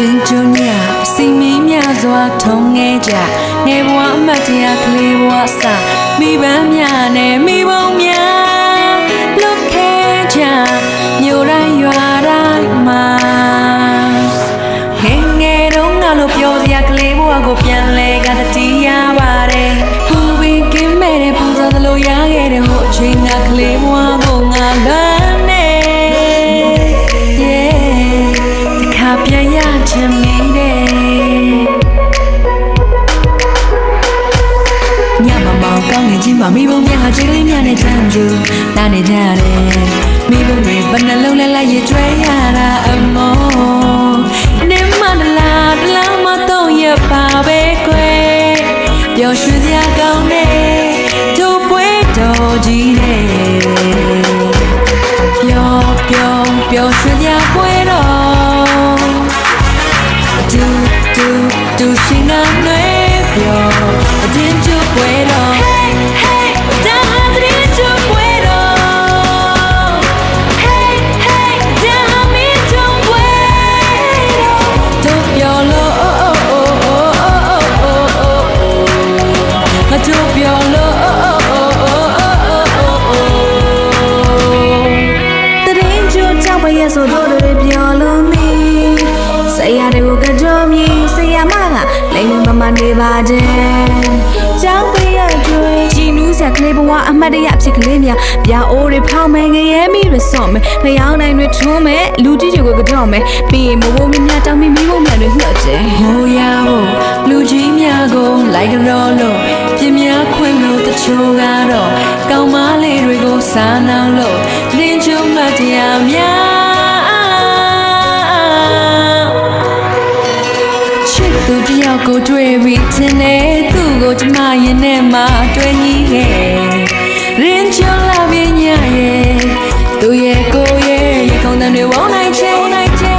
ချင်းကျွညစီမင်းများစွာထုံငဲကြငယ်ဘဝအမတ်တရားကလေးဘဝစမိဘများနဲ့မိဘုံများလွတ်ခဲကြမြို့တိုင်းရွာတိုင်းမှာငယ်ငယ်တုန်းကလို့ပြောစရာကလေးဘဝကိုပြန်လဲကတတိယပါတယ်ဟူပင်ကင်းမဲ့တဲ့ပူဇော်သလိုရခဲ့တဲ့ဟိုအချိန်ကကလေးဘဝကိုငါလ င်ကောင်းနေကြီးမမိဘုံများဟာချိန်လေးများနဲ့ချမ်းကျူလာနေကြတယ်မိဘုံတွေဘယ်နှလုံးလဲလိုက်ရကျွဲရတာအမောနေမတလားတလားမတော့ရပါပဲကွယ်ပျော်ရွှင်စရာကောင်းတဲ့တို့ ဆိုတို့တွေပြောလို့မီဆရာတွေကိုကြောမြည်ဆရာမကလိမ့်မမနေပါခြင်းကြောက်ပရဲ့ကျွေးကြည်နူးဆရာကလေးဘဝအမတ်တရဖြစ်ကလေးများပြာအိုးတွေဖောင်းမယ်ငရဲမီတွေစော့မယ်ဖျောင်းနိုင်တွေထိုးမယ်လူကြီးတွေကိုကြောမယ်ပြီးရင်မဘိုးမမြတောင်းမီမိဖို့မှန်တွေနှုတ်တယ်ဟိုရဖို့လူကြီးများကိုလိုက်ကြောလို့ပြင်းများခွင့်လို့တချို့ကတော့ကောင်းမလေးတွေကိုစားနှောင်းလို့လင်းချုံမတရားများ က်ကိုတွေ့ပြီးတင်နေသူ့ကိုကျမရင်ထဲမှာတွေ့ညီခဲ့ရင်ချုံလာပြင်းညာရဲ့သူရဲ့ကိုယ်ရဲ့ရေခုံတန်တွေဝေါနိုင်ချေနိုင်ချေ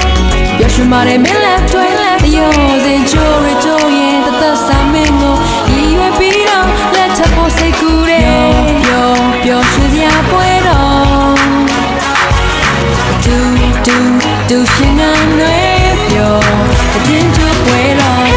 ပျော်ရွှင်ပါတယ်မင်းလက်တွဲလက်ရောစင်ချိုးရချိုးရင်တသက်ဆာမင်းကိုရည်ရွယ်ပြီးတော့လက်ထပ်ဖို့စိတ်ကူးတယ်ပျော်ပျော်ရွှင်စရာပွဲတော်ဒူဒူဒူရှင်ကနွေပျော်အတင်းကျပွဲတော်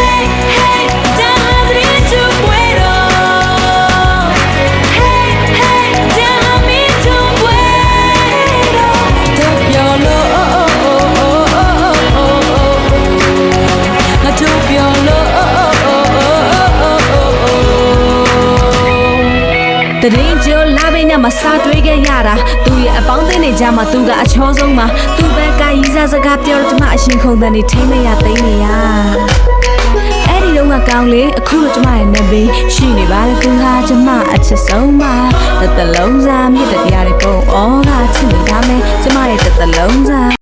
တရင်ချိုးလာပင်းညမှာစားတွေးခဲ့ရတာသူရဲ့အပေါင်းအသင်းတွေကြားမှာသူကအချောဆုံးမှာသူပဲကရီးစားစကားပြောတော့ကျမအရှင်ခုန်တဲ့နေထိမ့်မရသိမ့်နေရအဲ့ဒီတော့ကကောင်းလေအခုတော့ကျမရဲ့နေဘေးရှိနေပါလေသူဟာကျမအချစ်ဆုံးပါတစ်သလုံးစားမြစ်တရားတွေပုံဩကချစ်နေတာမယ်ကျမရဲ့တစ်သလုံးစား